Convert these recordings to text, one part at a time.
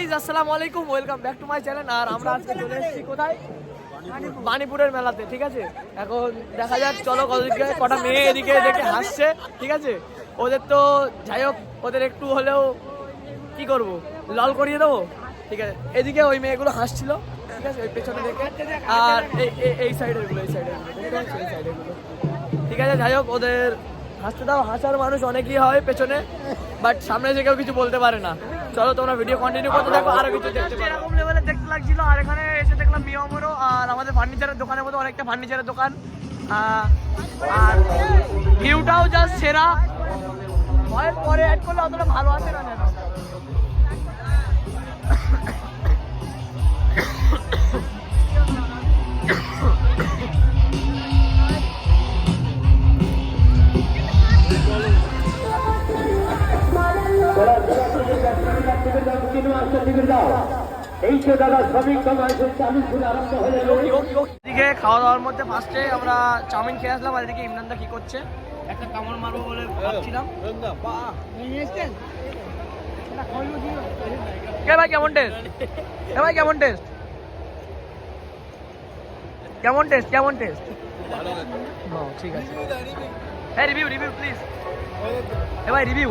Guys আসসালামু আলাইকুম welcome back to my channel আর আমরা আজকে চলে এসেছি কোথায়? বানিপুরের মেলাতে, ঠিক আছে? এখন দেখা যাক, চলো কতদিকে কটা মেয়ে এদিকে দেখে হাসছে, ঠিক আছে? ওদের তো যাই হোক, ওদের একটু হলেও কি করব? লাল করিয়ে দেবো? ঠিক আছে? এদিকে ওই মেয়েগুলো হাসছিল, ঠিক আছে? ওই পেছনে দেখে। আর এই- এই- এই সাইডেরগুলো এই সাইডের এই সাইডের ঠিক আছে, যাই হোক, ওদের হাসতে দাও। হাসার মানুষ অনেকই হয় পেছনে বাট সামনে এসে কেউ কিছু বলতে পারে না। চলো তোমরা ভিডিও কন্টিনিউ করতে দেখো আরও কিছু দেখতে এরকম লেভেলে দেখতে লাগছিল, আর এখানে এসে দেখলাম মিয়ামরও আর আমাদের ফার্নিচারের দোকানের মতো অনেকটা ফার্নিচারের দোকান। আর ভিউটাও জাস্ট সেরা। ভয়ের পরে অ্যাড করলে অতটা ভালো আসে না এদিকে খাওয়া দাওয়ার মধ্যে ফার্স্টে আমরা চাউমিন খেয়ে আসলাম আর এদিকে ইমরানদা কি করছে? একটা কামড় মারবো বলে ভাবছিলাম। কে ভাই কেমন টেস্ট এ ভাই কেমন টেস্ট কেমন টেস্ট কেমন টেস্ট ঠিক আছে। হ্যাঁ রিভিউ রিভিউ প্লিজ এ ভাই রিভিউ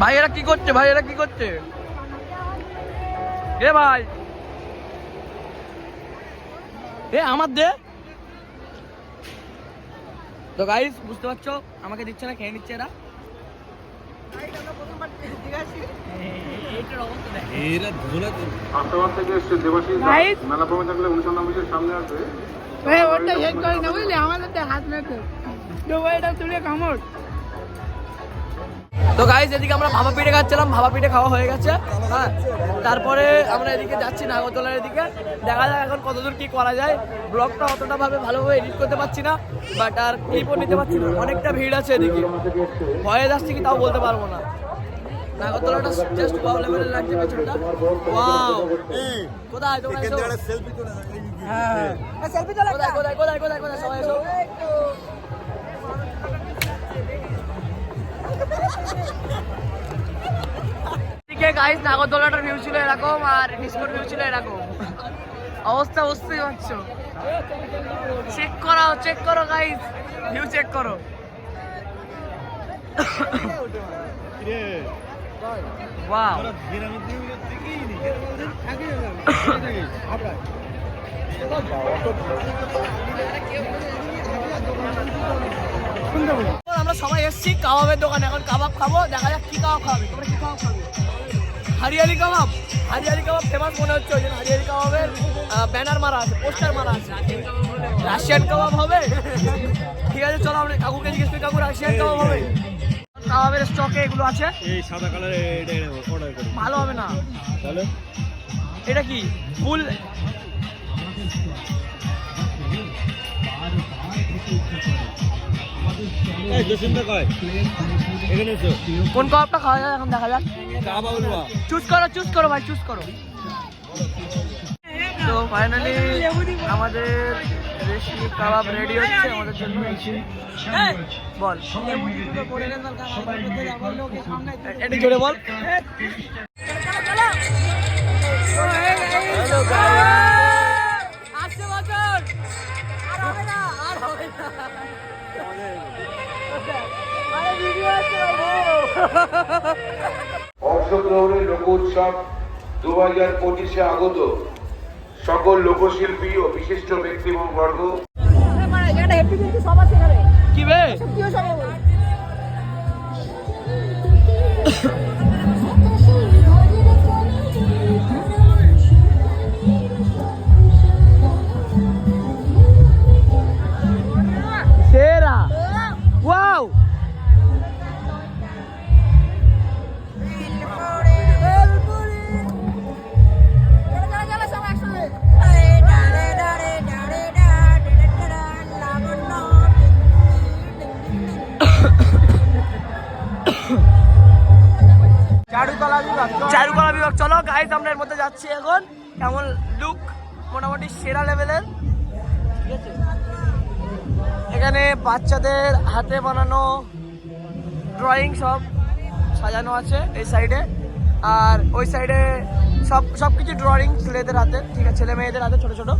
ভাই এরা কি করছে? ভাই এরা কি করছে? এ ভাই? এ আমার দে। তো গাইস বুঝতে পারছ? আমাকে দিচ্ছে না খেয়ে নিচ্ছে এরা। আমাদের হাত তুলে কামড়। তো গাইস এদিকে আমরা ভাবা পিঠে খাচ্ছিলাম ভাবা পিঠে খাওয়া হয়ে গেছে। হ্যাঁ তারপরে আমরা এদিকে যাচ্ছি নাগরতলার এদিকে। দেখা যাক এখন কতদূর কি করা যায়। ব্লগটা অতটা ভাবে ভালোভাবে এডিট করতে পারছি না বাট আর ক্লিপও নিতে পারছি না। অনেকটা ভিড় আছে এদিকে। ভয়ে যাচ্ছে কি তাও বলতে পারব না। নাগরতলাটা জাস্ট ওয়াও লেভেলের লাগছে পেছনটা। ওয়াও কোথায় তোমরা এসো? হ্যাঁ কোথায় কোথায় কোথায় কোথায় কোথায় সবাই এসো। গাইস নাগরদোলাটার ভিউ ছিল এরকম আর ডিসকোর ভিউ ছিল এরকম। অবস্থা বুঝতেই পারছ। চেক করো চেক করো গাইস ভিউ চেক করো। আমরা সবাই এসেছি কাবাবের দোকানে। এখন কাবাব খাব দেখা যাক কি কাবাব খাবে। তোমরা কি কাবাব খাবে? হারিয়ালি কাবাব। হারিয়ালি কাবাব ফেমাস মনে হচ্ছে ওই জন্য। হারিয়ালি কাবাবের ব্যানার মারা আছে পোস্টার মারা আছে। রাশিয়ান কাবাব হবে? ঠিক আছে চলো আমরা কাকুকে জিজ্ঞেস করি কাকু রাশিয়ান কাবাব হবে? কাবাবের স্টকে এগুলো আছে? এই সাদা কালারে এটা অর্ডার করি ভালো হবে না। তাহলে? এটা কি? ফুল? এই কোন কাবাবটা খাওয়া যায় এখন দেখা যাক। চুজ করো চুজ করো ভাই চুজ করো। তো ফাইনালি আমাদের রেশমি কাবাব রেডি হচ্ছে আমাদের জন্য বল। এটা জোরে বল। অংশগ্রহণের লোক উৎসব দু হাজার পঁচিশে আগত। সকল লোকশিল্পী ও বিশিষ্ট ব্যক্তিবর্গ। কি বে? চারুকলা বিভাগ। চলো গাইজ আমরা এর মধ্যে যাচ্ছি এখন। কেমন লুক মোটামুটি সেরা লেভেলের এখানে বাচ্চাদের হাতে বানানো ড্রয়িং সব সাজানো আছে এই সাইডে আর ওই সাইডে সব সব কিছু ড্রয়িং ছেলেদের হাতে। ঠিক আছে ছেলে মেয়েদের হাতে, ছোট ছোট।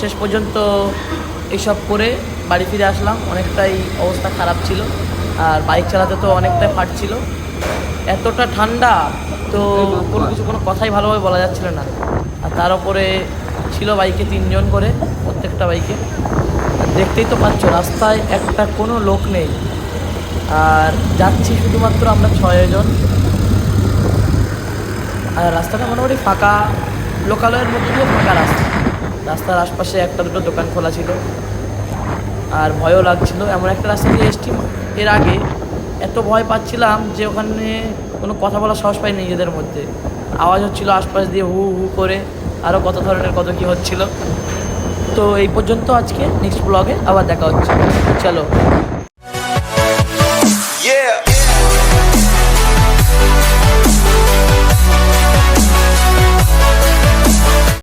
শেষ পর্যন্ত এইসব করে বাড়ি ফিরে আসলাম। অনেকটাই অবস্থা খারাপ ছিল। আর বাইক চালাতে তো অনেকটাই ফাটছিল এতটা ঠান্ডা তো কোনো কিছু কোনো কথাই ভালোভাবে বলা যাচ্ছিল না। আর তার উপরে ছিল বাইকে তিনজন করে, প্রত্যেকটা বাইকে। দেখতেই তো পাচ্ছ, রাস্তায় একটা কোনো লোক নেই। আর যাচ্ছি শুধুমাত্র আমরা ছয়জন আর রাস্তাটা মোটামুটি ফাঁকা। লোকালয়ের মধ্যে দিয়ে ফাঁকা রাস্তা। রাস্তার আশপাশে একটা দুটো দোকান খোলা ছিল। আর ভয়ও লাগছিল। এমন একটা রাস্তা দিয়ে এসছি এর আগে। এত ভয় পাচ্ছিলাম যে ওখানে কোনো কথা বলার সাহস পাই নিজেদের মধ্যে। আওয়াজ হচ্ছিল আশপাশ দিয়ে হু হু করে আরও কত ধরনের কত কী হচ্ছিল। তো এই পর্যন্ত আজকে নেক্সট ব্লগে আবার দেখা হচ্ছে। চলো।